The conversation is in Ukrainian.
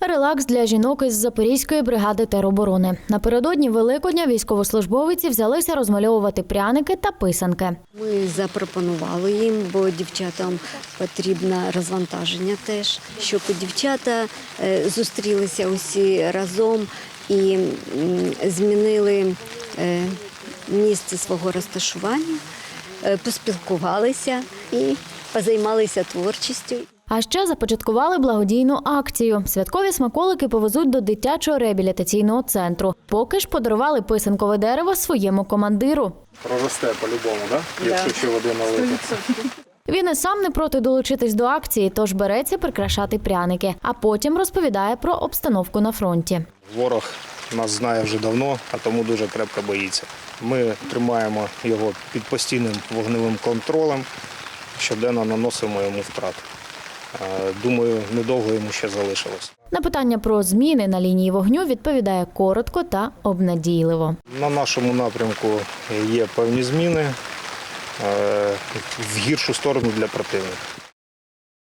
Релакс для жінок із Запорізької бригади тероборони. Напередодні Великодня військовослужбовиці взялися розмальовувати пряники та писанки. Ми запропонували їм, бо дівчатам потрібне розвантаження теж, щоб дівчата е, зустрілися усі разом і змінили е, місце свого розташування, е, поспілкувалися і позаймалися творчістю. А ще започаткували благодійну акцію. Святкові смаколики повезуть до дитячого реабілітаційного центру. Поки ж подарували писанкове дерево своєму командиру. Проросте по-любому, да? якщо ще води налити. Він і сам не проти долучитись до акції, тож береться прикрашати пряники, а потім розповідає про обстановку на фронті. Ворог нас знає вже давно, а тому дуже крепко боїться. Ми тримаємо його під постійним вогневим контролем, щоденно наносимо йому втрати. Е, Думаю, недовго йому ще залишилось. На питання про зміни на лінії вогню відповідає коротко та обнадійливо. На нашому напрямку є певні зміни е, в гіршу сторону для противника.